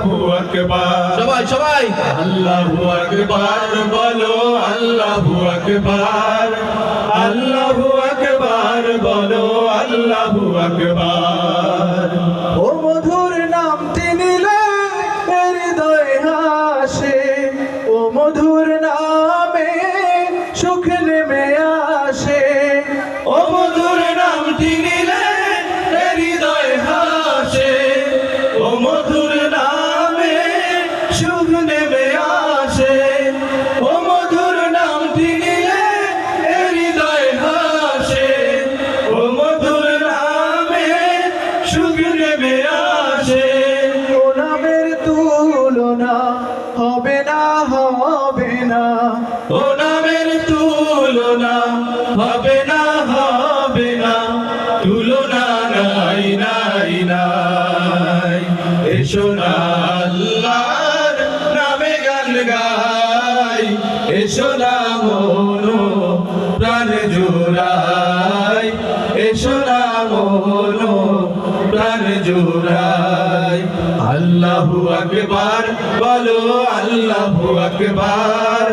আল্লাহু আকবার। সবাই সবাই। আল্লাহু আকবার বলো আল্লাহু আকবার। আল্লাহু আকবার বলো আল্লাহু আকবার। ও মধুর নামটি নিলে হৃদয় হাসে। ও মধুর নামে সুখ নেমে আসে। ও নামের তুলনা হবে না হবে না। ও নামের তুলনা হবে না হবে না। তুলনা নাই নাই নাই। এসো না। জোড়াই আল্লাহু আকবার বলো আল্লাহু আকবার।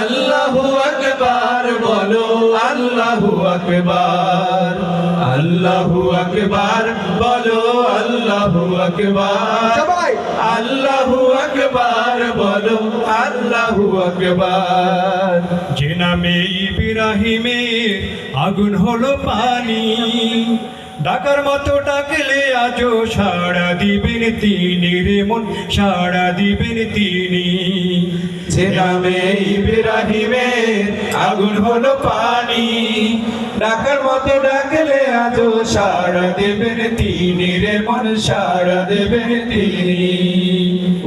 আল্লাহু আকবার বলো আল্লাহু আকবার। আল্লাহু আকবার বলো আল্লাহু আকবার। আল্লাহু আকবার বলো আল্লাহু আকবার। যে নামে ইব্রাহিমের আগুন হলো পানি ডাকার মতো ডাকলে আজও সাড়া দিবেন তিনি রে মন, সাড়া দিবেন তিনি। যে নামে ইব্রাহিমের আগুন হলো পানি, ডাকার মতো ডাকলে আজও সাড়া দেবেন তিনি রে মন, সাড়া দেবেন তিনি।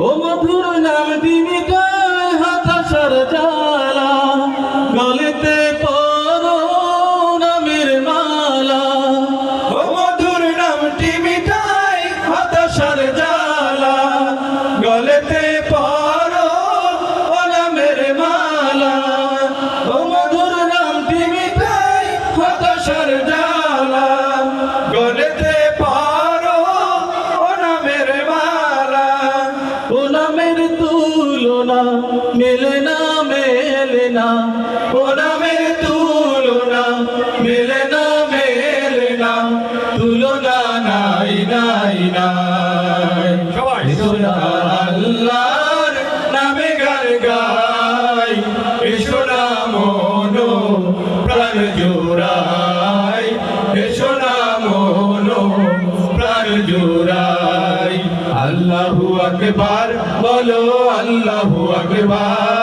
ও মেলে না ও নামের তুলনা মেলে না মেলে না তুলনা নাই নাই নাই। সবাই। না আল্লাহর নামে গান গাই এসো না মনো প্রাণ জোড়াই এসো না মনো প্রাণ জোড়াই। আল্লাহু আকবার বলো আল্লাহু আকবার।